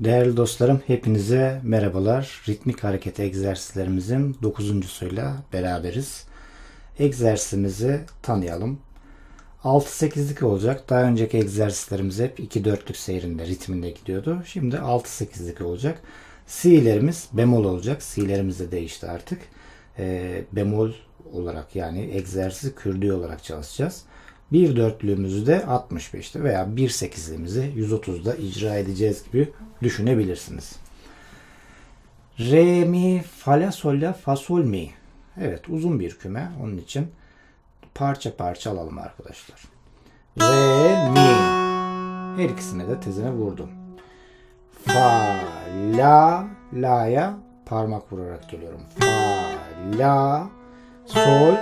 Değerli dostlarım hepinize merhabalar. Ritmik hareket egzersizlerimizin dokuzuncusuyla beraberiz. Egzersizimizi tanıyalım. 6-8'lik olacak. Daha önceki egzersizlerimiz hep 2-4'lük seyrinde ritminde gidiyordu. Şimdi 6-8'lik olacak. C'lerimiz bemol olacak. C'lerimiz de değişti artık. Ee, bemol olarak yani egzersizi kürdü olarak çalışacağız. Bir dörtlüğümüzü de 65'te veya bir sekizliğimizi 130'da icra edeceğiz gibi düşünebilirsiniz. Re, mi, fa, la, sol, la, fa, sol, mi. Evet uzun bir küme. Onun için parça parça alalım arkadaşlar. Re, mi. Her ikisine de tezine vurdum. Fa, la, la'ya parmak vurarak geliyorum. Fa, la, sol,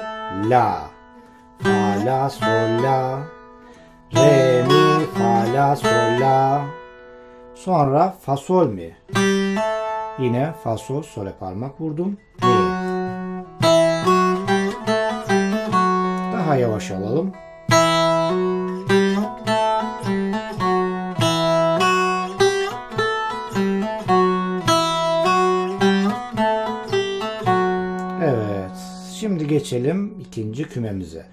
la. Fa, la, sol, la. Re, mi, fa, la, sol, la. Sonra fa, sol, mi. Yine fa, sol, sole parmak vurdum. Mi. Daha yavaş alalım. Geçelim ikinci kümemize.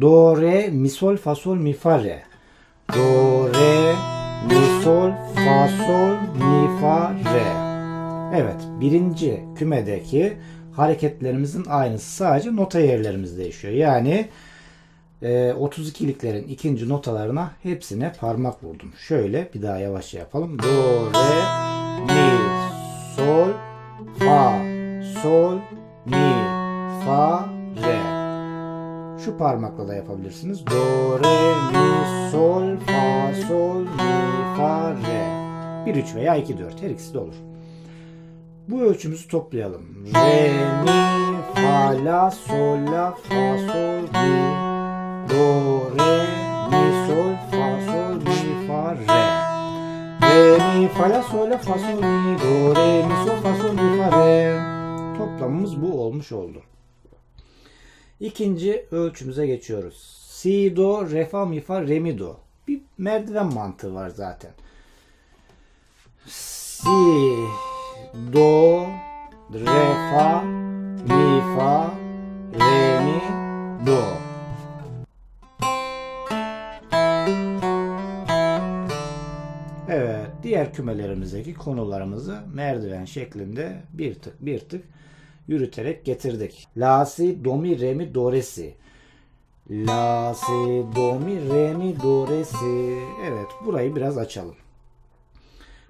Do, re, mi, sol, fa, sol, mi, fa, re. Do, re, mi, sol, fa, sol, mi, fa, re. Evet. Birinci kümedeki hareketlerimizin aynısı. Sadece nota yerlerimiz değişiyor. Yani e, 32'liklerin ikinci notalarına hepsine parmak vurdum. Şöyle bir daha yavaşça yapalım. Do, re, mi, sol, fa, sol, mi, fa. Şu parmakla da yapabilirsiniz. Do, re, mi, sol, fa, sol, mi, fa, re. 1, 3 veya 2, 4. Her ikisi de olur. Bu ölçümüzü toplayalım. Re, mi, fa, la, sol, la, fa, sol, mi. Do, re, mi, sol, fa, sol, mi, fa, re. Re, mi, fa, la, sol, la, fa, sol, mi. Do, re, mi, sol, fa, sol, mi, fa, re. Toplamımız bu olmuş oldu. İkinci ölçümüze geçiyoruz. Si, do, re, fa, mi, fa, re, mi, do. Bir merdiven mantığı var zaten. Si, do, re, fa, mi, fa, re, mi, do. Evet, diğer kümelerimizdeki konularımızı merdiven şeklinde bir tık bir tık yürüterek getirdik. La, si, do, mi, re, mi, do, re, si. La, si, do, mi, re, mi, do, re, si. Evet, burayı biraz açalım.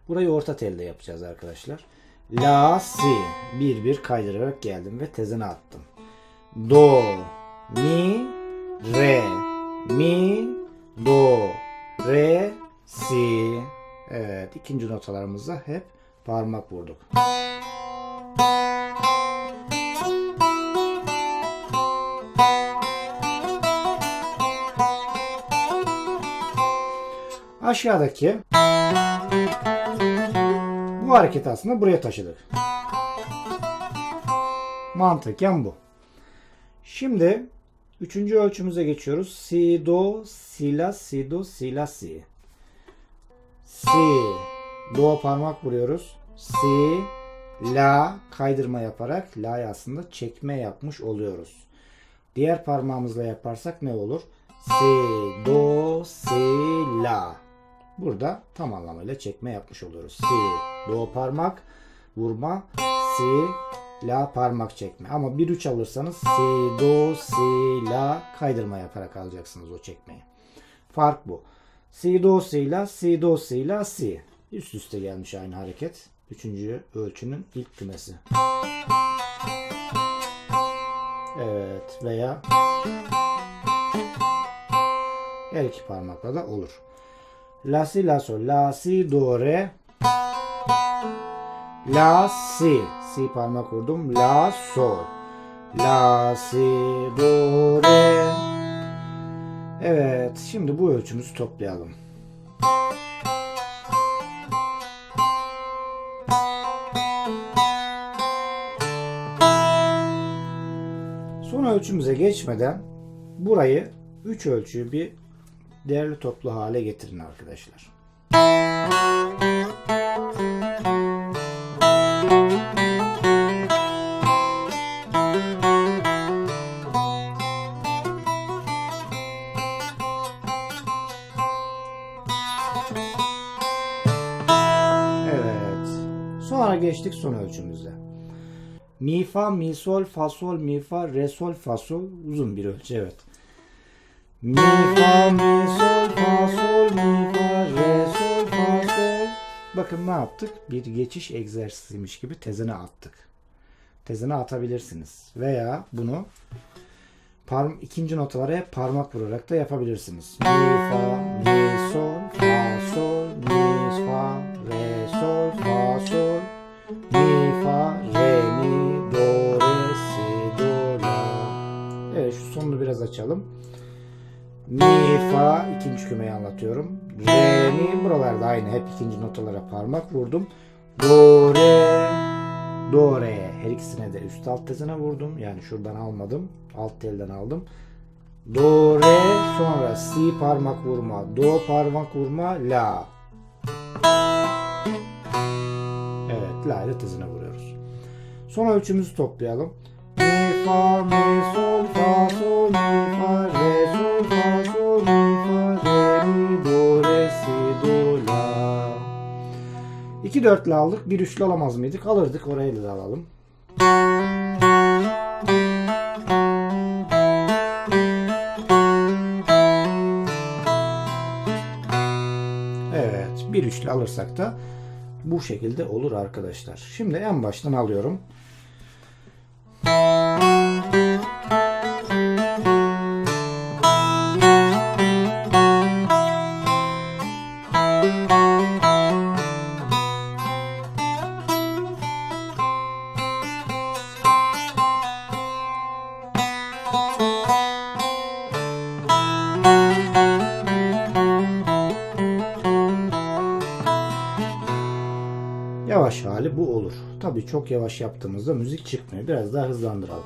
Burayı orta telde yapacağız arkadaşlar. La, si. Bir bir kaydırarak geldim ve tezene attım. Do, mi, re, mi, do, re, si. Evet, ikinci notalarımıza hep parmak vurduk. Aşağıdaki bu hareketi aslında buraya taşıdık. Mantıken bu. Şimdi üçüncü ölçümüze geçiyoruz. Si, do, si, la, si, do, si, la, si. Si, do parmak vuruyoruz. Si, la kaydırma yaparak la'yı aslında çekme yapmış oluyoruz. Diğer parmağımızla yaparsak ne olur? Si, do, si, la. Burada tam anlamıyla çekme yapmış oluyoruz. Si, do parmak, vurma, si, la parmak çekme. Ama 1-3 alırsanız si, do, si, la kaydırma yaparak alacaksınız o çekmeyi. Fark bu. Si, do, si, la, si, do, si, la, si. Üst üste gelmiş aynı hareket. Üçüncü ölçünün ilk kümesi. Evet veya her iki parmakla da olur. La si la sol. La si do re. La si. Si parmak vurdum. La sol. La si do re. Evet şimdi bu ölçümüzü toplayalım. Son ölçümüze geçmeden burayı 3 ölçüyü bir değerli toplu hale getirin arkadaşlar. Evet. Sonra geçtik son ölçümüze. Mi fa, mi sol, fa sol, mi fa, re sol, fa sol uzun bir ölçü evet. Mi fa mi sol fa sol mi fa re sol fa sol. Bakın ne yaptık? Bir geçiş egzersiziymiş gibi tezene attık. Tezene atabilirsiniz. Veya bunu parm ikinci notalara hep parmak vurarak da yapabilirsiniz. Mi fa mi sol fa sol mi fa re sol fa sol mi fa re mi do re si do la. Evet şu sonunu biraz açalım. Mi fa ikinci kümeyi anlatıyorum. Re mi buralarda aynı hep ikinci notalara parmak vurdum. Do re do re her ikisine de üst alt tezine vurdum. Yani şuradan almadım. Alt telden aldım. Do re sonra si parmak vurma, do parmak vurma, la. Evet, la ile tezine vuruyoruz. Son ölçümüzü toplayalım. Mi fa mi sol fa sol mi 2 dörtlü aldık. 1 üçlü alamaz mıydık? Alırdık. Orayı da alalım. Evet. 1 üçlü alırsak da bu şekilde olur arkadaşlar. Şimdi en baştan alıyorum. Yavaş hali bu olur. Tabii çok yavaş yaptığımızda müzik çıkmıyor. Biraz daha hızlandıralım.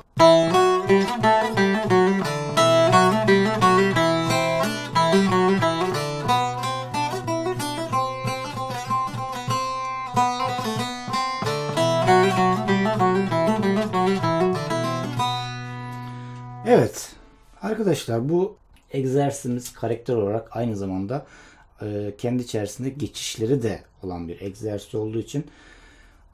Evet. Arkadaşlar bu egzersizimiz karakter olarak aynı zamanda e, kendi içerisinde geçişleri de olan bir egzersiz olduğu için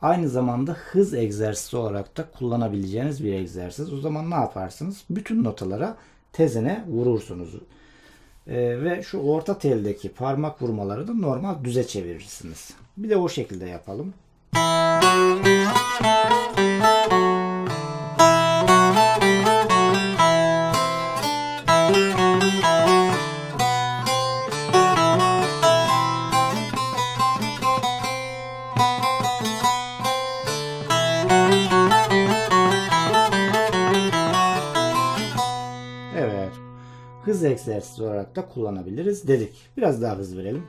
aynı zamanda hız egzersizi olarak da kullanabileceğiniz bir egzersiz. O zaman ne yaparsınız? Bütün notalara tezene vurursunuz. E, ve şu orta teldeki parmak vurmaları da normal düze çevirirsiniz. Bir de o şekilde yapalım. Hız egzersizi olarak da kullanabiliriz dedik. Biraz daha hız verelim.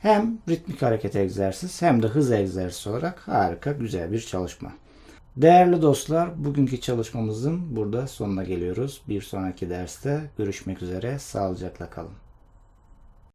Hem ritmik hareket egzersiz hem de hız egzersizi olarak harika güzel bir çalışma. Değerli dostlar, bugünkü çalışmamızın burada sonuna geliyoruz. Bir sonraki derste görüşmek üzere. Sağlıcakla kalın.